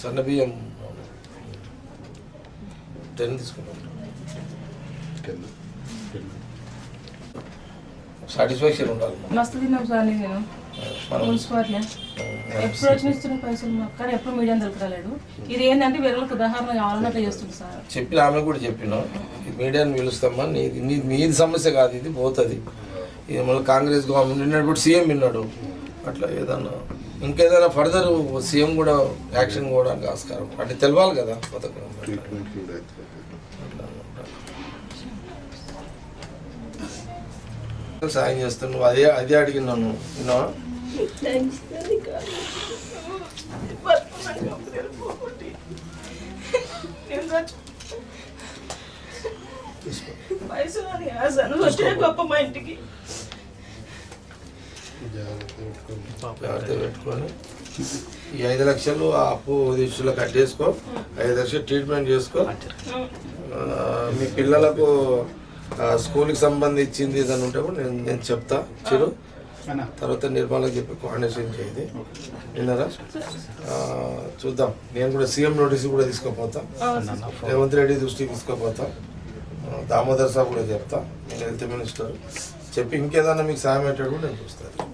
సన్న బియ్యం. టెన్ తీసుకున్నాం సాటిస్ఫాక్షన్ ఉండాలి. మస్తు తిన్నాం సార్ నేను. మనం మున్సిపాలిటీ ఎప్పుడు వచ్చిన ఇస్తున్న పైసలు మాకు కానీ ఎప్పుడు మీడియా దొరకలేదు ఇది ఏంటంటే వేరేలకు ఉదాహరణ చేస్తుంది సార్. చెప్పిన ఆమె కూడా చెప్పినాం. మీడియాని పిలుస్తామా? నీది నీ మీది సమస్య కాదు ఇది పోతుంది. ఇది మళ్ళీ కాంగ్రెస్ గవర్నమెంట్ నిన్నప్పుడు సీఎం విన్నాడు. అట్లా ఏదన్నా ఇంకేదైనా ఫర్దర్ సీఎం కూడా యాక్షన్ కూడా ఆస్కారం. అంటే తెలవాలి కదా పథకం సాయం చేస్తాను. నువ్వు అదే అదే అడిగినాను విన్నావా? వచ్చే గొప్ప మా ఇంటికి. జాగ్రత్త పెట్టుకొని ఈ ఐదు లక్షలు ఆ అప్పు దిశలో కట్టేసుకో ఐదు లక్షలు ట్రీట్మెంట్ చేసుకో ఆ, మీ పిల్లలకు స్కూల్కి సంబంధించింది ఏదైనా ఉంటే కూడా నేను నేను చెప్తా. చిరు. తర్వాత నిర్మలకు చెప్పి కోఆర్డినేషన్ చేయండి విన్నారా? ఆ, చూద్దాం. నేను కూడా సీఎం నోటీస్ కూడా తీసుకోపోతా. రేవంత్ రెడ్డి దృష్టికి తీసుకోపోతా. దామోదర్ సాబ్ కూడా చెప్తా. నేను హెల్త్ మినిస్టర్. చెప్పి ఇంకేదన్నా మీకు సాయం అయ్యేటట్టు నేను చూస్తాను.